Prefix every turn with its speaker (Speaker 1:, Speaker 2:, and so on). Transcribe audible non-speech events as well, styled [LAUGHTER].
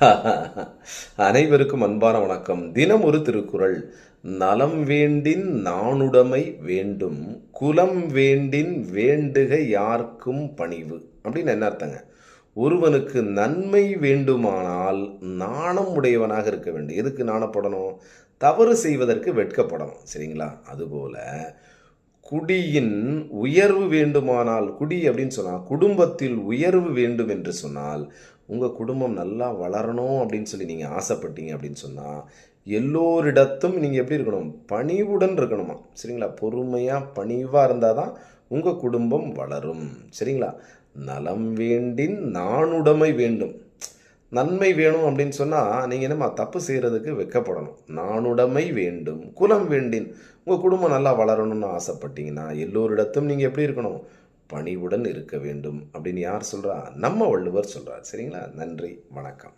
Speaker 1: [LAUGHS] அனைவருக்கும் அன்பான வணக்கம். தினம் ஒரு திருக்குறள். நலம் வேண்டின் நாணுடைமை வேண்டும் குலம் வேண்டின் வேண்டுக யார்க்கும் பணிவு. அப்படின்னு என்ன அர்த்தங்க? ஒருவனுக்கு நன்மை வேண்டுமானால் நாணம் உடையவனாக இருக்க வேண்டும். எதுக்கு நாணப்படணும்? தவறு செய்வதற்கு வெட்கப்படணும். சரிங்களா? அதுபோல குடியின் உயர்வு வேண்டுமானால் குடி அப்படின்னு சொன்னால் குடும்பத்தில் உயர்வு வேண்டும் என்று சொன்னால் உங்கள் குடும்பம் நல்லா வளரணும் அப்படின்னு சொல்லி நீங்கள் ஆசைப்பட்டீங்க அப்படின்னு சொன்னால் எல்லோரிடத்தும் நீங்கள் எப்படி இருக்கணும்? பணிவுடன் இருக்கணுமா? சரிங்களா? பொறுமையாக பணிவாக இருந்தால் தான் உங்கள் குடும்பம் வளரும். சரிங்களா? நலம் வேண்டின் நானுடைமை வேண்டும். நன்மை வேணும் அப்படின்னு சொன்னால் நீங்கள் என்னம்மா தப்பு செய்கிறதுக்கு வெக்கப்படணும். நானுடைமை வேண்டும் குலம் வேண்டின் உங்கள் குடும்பம் நல்லா வளரணும்னு ஆசைப்பட்டீங்கன்னா எல்லோரிடத்தும் நீங்கள் எப்படி இருக்கணும்? பணிவுடன் இருக்க வேண்டும் அப்படின்னு யார் சொல்கிறா நம்ம வள்ளுவர் சொல்கிறார் சரிங்களா? நன்றி வணக்கம்.